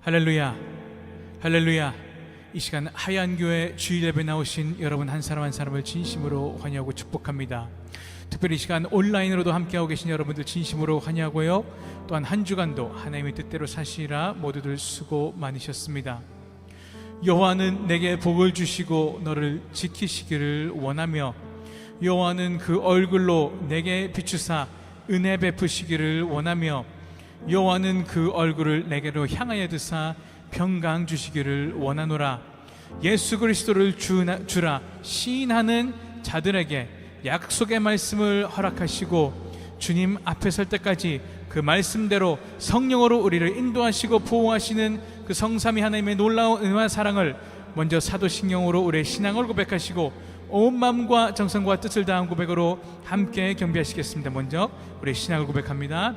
할렐루야, 할렐루야. 이 시간 하얀 교회 주일 예배 나오신 여러분 한 사람 한 사람을 진심으로 환영하고 축복합니다. 특별히 이 시간 온라인으로도 함께하고 계신 여러분들 진심으로 환영하고요. 또한 한 주간도 하나님의 뜻대로 사시라 모두들 수고 많으셨습니다. 여호와는 내게 복을 주시고 너를 지키시기를 원하며 여호와는 그 얼굴로 내게 비추사 은혜 베푸시기를 원하며 여호와는 그 얼굴을 내게로 향하여 드사 평강 주시기를 원하노라 예수 그리스도를 주나, 주라 시인하는 자들에게 약속의 말씀을 허락하시고 주님 앞에 설 때까지 그 말씀대로 성령으로 우리를 인도하시고 보호하시는 그 성삼위 하나님의 놀라운 은혜와 사랑을 먼저 사도신경으로 우리의 신앙을 고백하시고 온 마음과 정성과 뜻을 다한 고백으로 함께 경배하시겠습니다. 먼저 우리의 신앙을 고백합니다.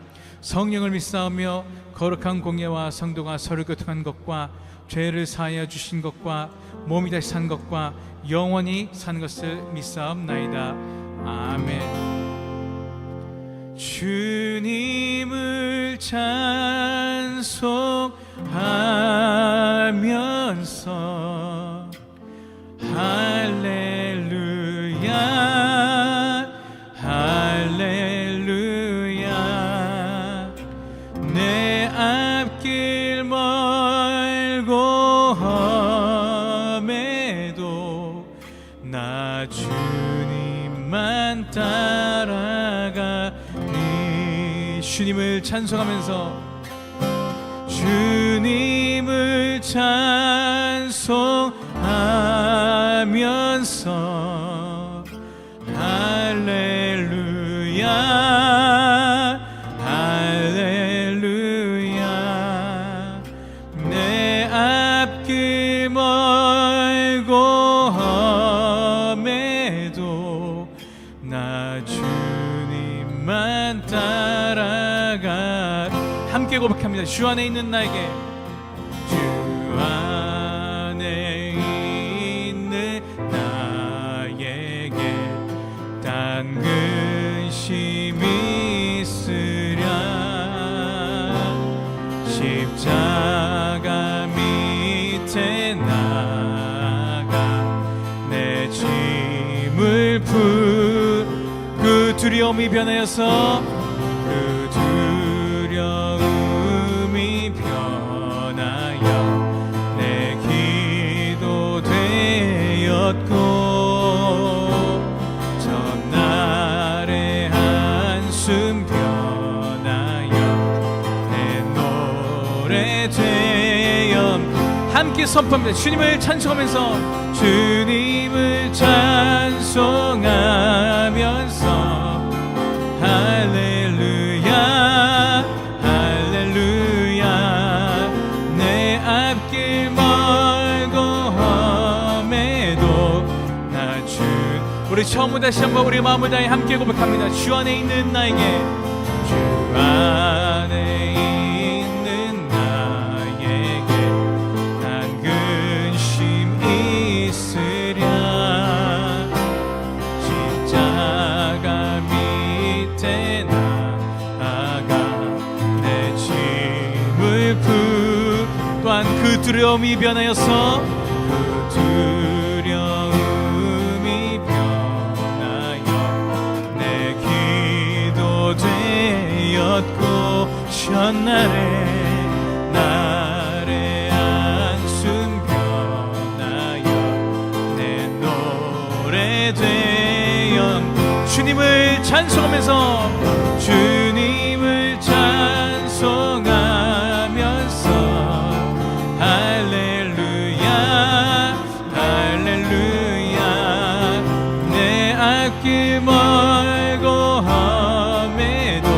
성령을 믿사오며 거룩한 공예와 성도가 서로 교통한 것과 죄를 사하여 주신 것과 몸이 다시 산 것과 영원히 산 것을 믿사옵나이다. 아멘. 주님을 찬송하면서 할렐 주님을 찬송하면서 주님을 찬송하면서 할렐루야 주 안에 있는 나에게. 주 안에 있는 나에게 단 근심이 있으랴. 십자가 밑에 나가 내 짐을 풀그 두려움이 변하여서 함께 선포합니다. 주님을 찬송하면서 주님을 찬송하면서 할렐루야 할렐루야 내 앞길 멀고 험해도 나 주 우리 처음으로 다시 한번 우리 마음을 다해 함께 고백합니다. 주 안에 있는 나에게 주 안에 두려움이 변하여서 그 두려움이 변하여 내 기도 되었고 전날에 날의 한숨 변하여 내 노래 되어 주님을 찬송하면서 내 앞길 멀고 험해도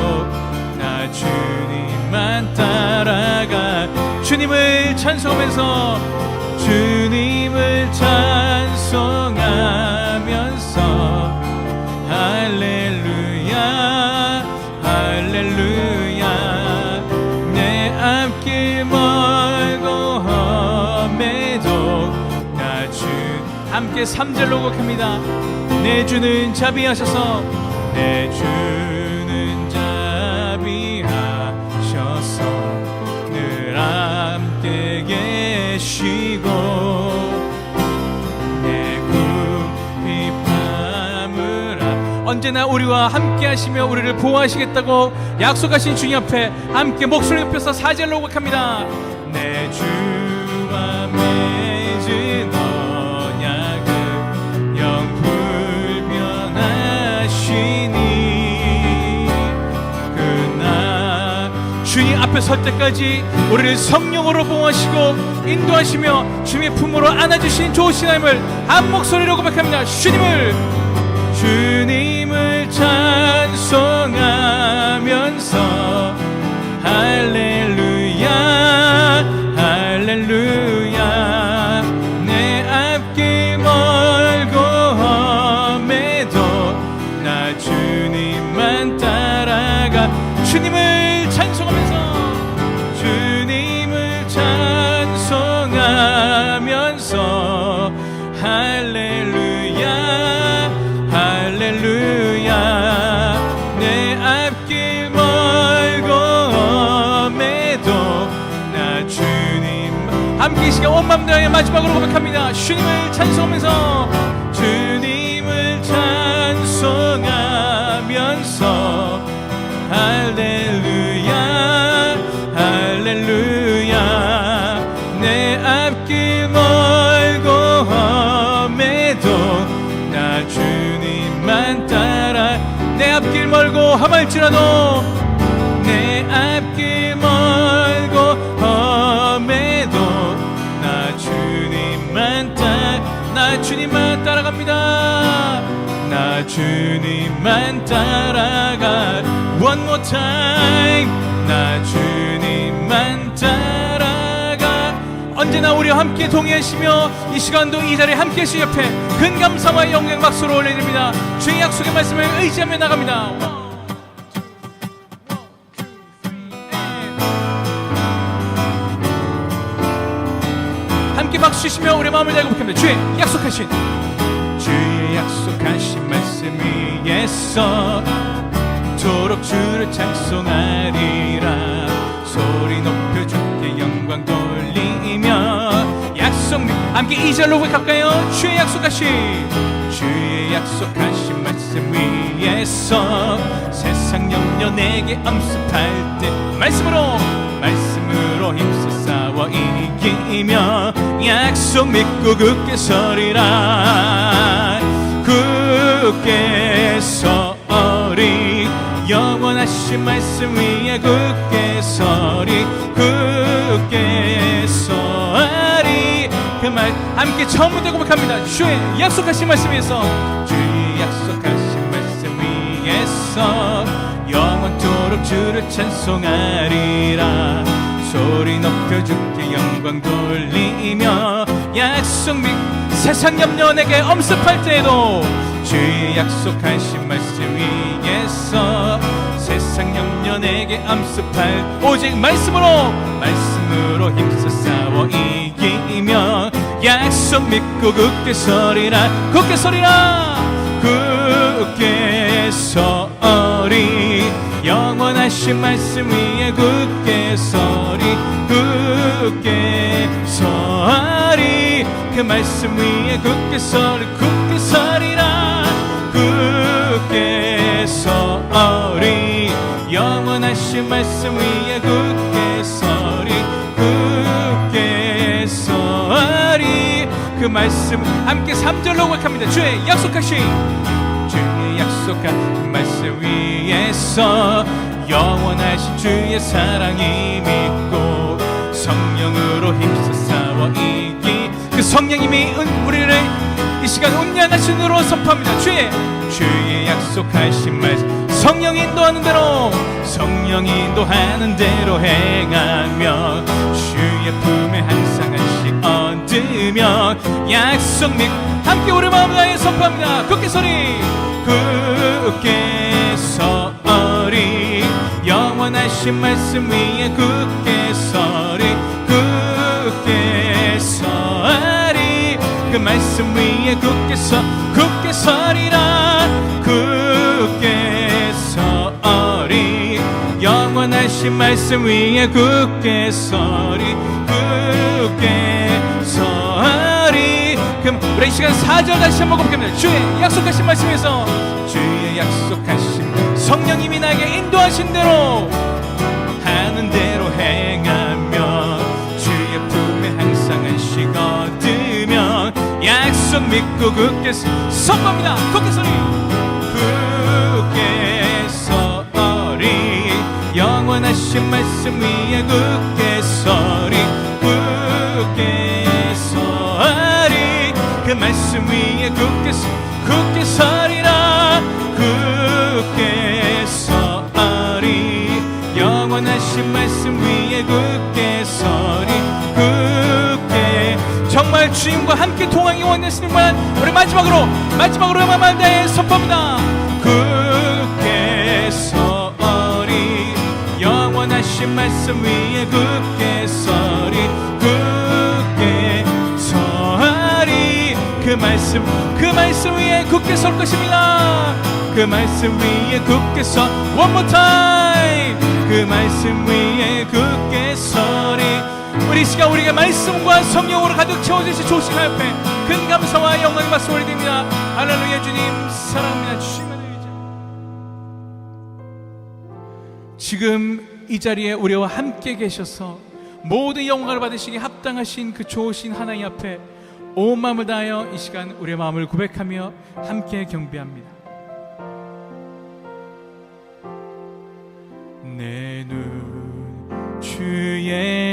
나 주님만 따라가 주님 주님을 찬송하면서 주님을 찬송하면서 할렐루야 할렐루야. 내 앞길 멀고 험해도 나 주 함께 3절로 곡합니다 내 주는 자비하셔서 내 주는 자비하셔서 늘 함께 계시고 내 밤을 아- 언제나 우리와 함께 하시며 우리를 보호하시겠다고 약속하신 주님 앞에 함께 목소리 높여서 사절로 고백합니다. 내 주와 맺 앞에 설 때까지 우리를 성령으로 보호하시고 인도하시며 주님의 품으로 안아주신 좋으신 하나님을 한 목소리로 고백합니다. 주님을 주님을 찬송하면서 할렐루야 할렐루야 다해 마지막으로 고백합니다. 주님을 찬송하면서 주님을 찬송하면서 할렐루야 할렐루야 내 앞길 멀고 험해도 나 주님만 따라 내 앞길 멀고 험할지라도 주님만 따라가 One more time. 나 주님만 따라가 언제나 우리와 함께 동의하시며 이 시간도 이 자리에 함께 하신 옆에 근감사와 영광 박수로 올려드립니다. 주의 약속의 말씀을 의지하며 나갑니다. 함께 박수 치시며 우리 마음을 다해 고백합니다. 주의 약속하신 약속하신 말씀 위에서 도록 주를 찬송하리라. 소리 높여 주께 영광 돌리며 약속 믿- 함께 이절로 고백할까요 주의 약속하신 주의 약속하신 말씀 위에서 세상 염려 내게 엄습할 때 말씀으로 말씀으로 힘써 싸워 이기며 약속 믿고 굳게 서리라 굳게 서리 영원하신 말씀 위에 굳게 서리 굳게 서리. 그 말 함께 처음부터 고백합니다. 주의 약속하신 말씀에서 주의 약속하신 말씀 위에서 영원토록 주를 찬송하리라. 소리 높여 주께 영광 돌리며 약속 믿 세상 염려 내게 엄습할 때에도 주의 약속하신 말씀 위에서 세상 염려 내게 엄습할 오직 말씀으로 말씀으로 힘써 싸워 이기며 약속 믿고 굳게 서리라 굳게 서리라 굳게 서리. 영원하신 말씀 위에 굳게 서리 굳게 서리 그 말씀 위에 굳게 서리 굳게 서리라. 굳게 서리. 영원하신 말씀 위에 굳게 서리 굳게 서리. 그 말씀 함께 3절로 고백합니다. 주의 약속하신 주의 약속한 말씀 위에서 영원하신 주의 사랑이 믿고 성령으로 힘써 싸워 그 성령님이 은- 우리를 이 시간 운량하신 으로 선포합니다. 주의 주의 약속하신 말씀 성령 인도하는 대로 성령 인도하는 대로 행하며 주의 품에 항상 한씩 얻으며 약속 믿 함께 우리 마음 다해 선포합니다. 굳게 소리 굳게 서리 영원하신 말씀 위에 굳게 그 말씀 위에 굳게 서 굳게 서리라. 굳게 서리. 영원하신 말씀 위에 굳게 서리 굳게 서리. 그럼 우리 이 시간 4절 다시 한번 볼게요 주의 약속하신 말씀에서 주의 약속하신 성령님이 나에게 인도하신 대로 믿고 굳게 서- 선포합니다. 굳게 소리 굳게 서리 영원하신 말씀 위에 굳게 서리 굳게 서리 그 말씀 위에 굳게 서 굳게 서리라 굳게 서리 영원하신 말씀 위에 굳게 서리 정말 주님과 함께 동행이 원하시는만 우리 마지막으로 마지막으로 마음을 다해 선포합니다. 굳게 서리 영원하신 말씀 위에 굳게 서리 굳게 서리. 그 말씀 그 말씀 위에 굳게 설 것입니다. 그 말씀 위에 굳게 서 One more time. 그 말씀 위에 굳게 우리 이 시간 우리가 말씀과 성령으로 가득 채워주신 조신 앞에 큰 감사와 영광의 박수 올려드립니다. 할렐루야 주님. 사랑합니다. 주님의 의자 지금 이 자리에 우리와 함께 계셔서 모든 영광을 받으시기 합당하신 그 좋으신 하나님 앞에 온 마음을 다하여 이 시간 우리의 마음을 고백하며 함께 경배합니다. 내 눈 주의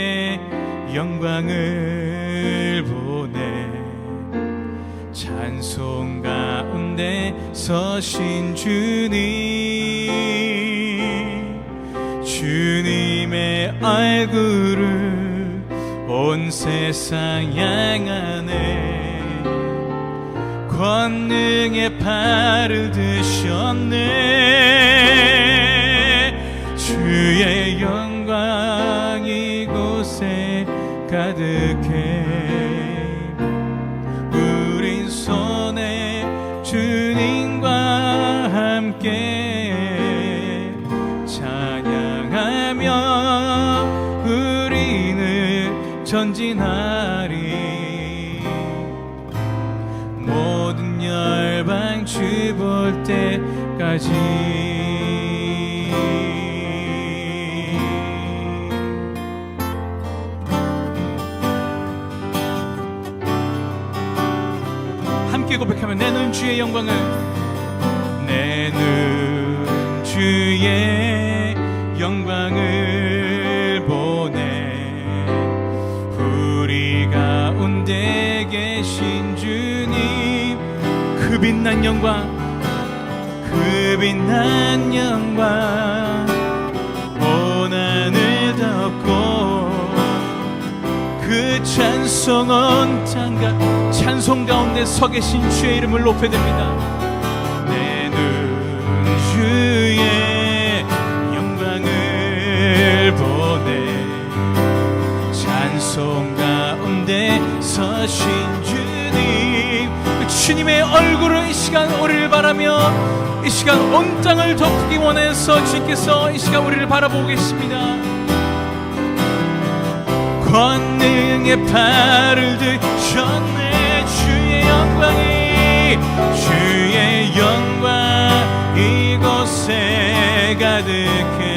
영광을 보내. 찬송 가운데 서신 주님 주님의 얼굴을 온 세상 향하네. 권능의 팔을 드셨네 함께 고백하면 내 눈 주의 영광을. 내 눈 주의 영광을 보내. 우리 가운데 계신 주님 그 빛난 영광 그 빛난 영광 온 하늘 덮고 그 찬송 온 땅가 찬송 가운데 서 계신 주의 이름을 높여드립니다. 내눈 주의 영광을 보내 찬송 가운데 서신 주님의 얼굴을 이 시간 우리를 바라며 이 시간 온 땅을 덮기 원해서 주님께서 이 시간 우리를 바라보고 계십니다. 권능의 팔을 드셨네. 주의 영광이 주의 영광 이곳 가득해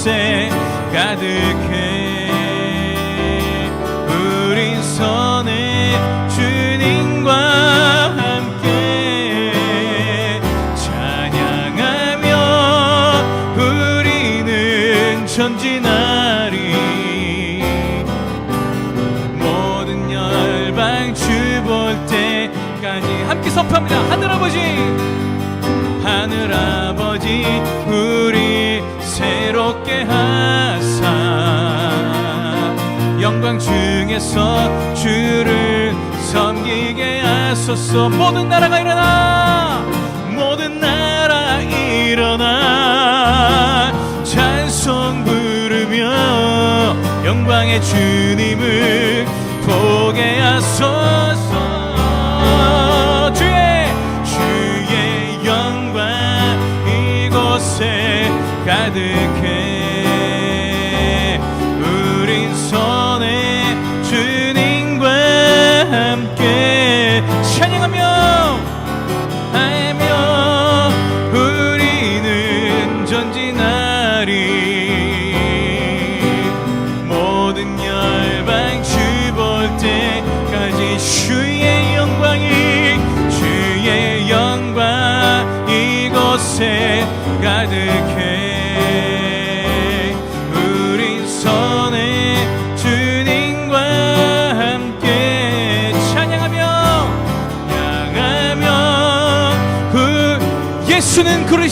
이곳에 가득해. 우린 선의 주님과 함께 찬양하며 우리는 전진하리. 모든 열방 주볼 때까지 함께 선포합니다. 하늘 아버지 하늘 아버지 우리 새롭게 하사 영광 중에서 주를 섬기게 하소서. 모든 나라가 일어나! 모든 나라 일어나! 찬송 부르며 영광의 주님을 보게 하소서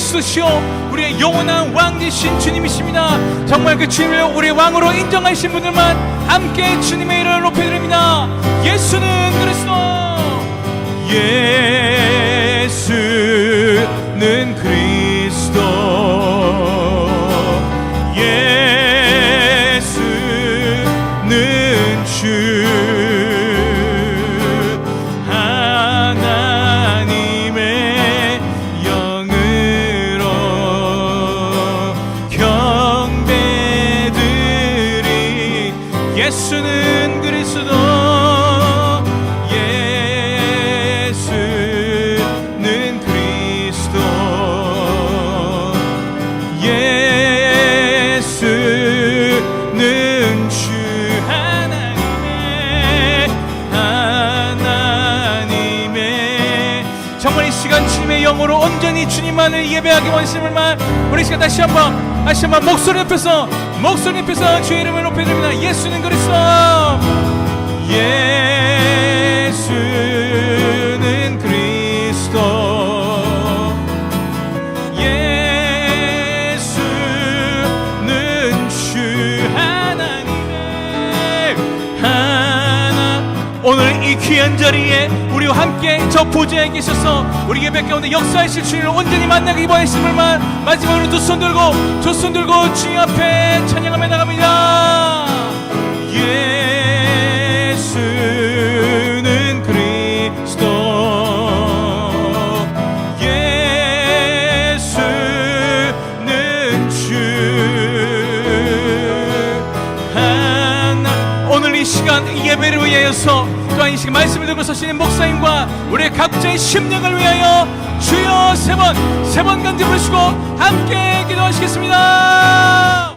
그리스도시요 우리의 영원한 왕 되신 주님이십니다. 정말 그 주님을 우리의 왕으로 인정하신 분들만 함께 주님의 이름을 높여드립니다. 예수는 그리스도! 예수는 그리스도 영으로 온전히 주님만을 예배하기 원심을 만 우리 이 시간 다시 한번 다시 한번 목소리 옆에서 목소리 옆에서 주의 이름을 높여드립니다. 예수는 그리스도. 예수는 그리스도. 예수는 주 하나님의 하나. 오늘 이 귀한 자리에 우리와 함께 저 보좌에 계셔서 우리 예배 가운데 역사하실 주님을 온전히 만나기 원하심을만 마지막으로 두 손 들고 두 손 들고 주님 앞에 찬양하며 나갑니다. 예수는 그리스도. 예수는 주. 하나. 오늘 이 시간 예배를 위하여서 또한 이 시간 말씀을 들고 서시는 목사님과 우리 각자의 심령을 위하여 주여 세 번 세 번 간지 부르시고 함께 기도하시겠습니다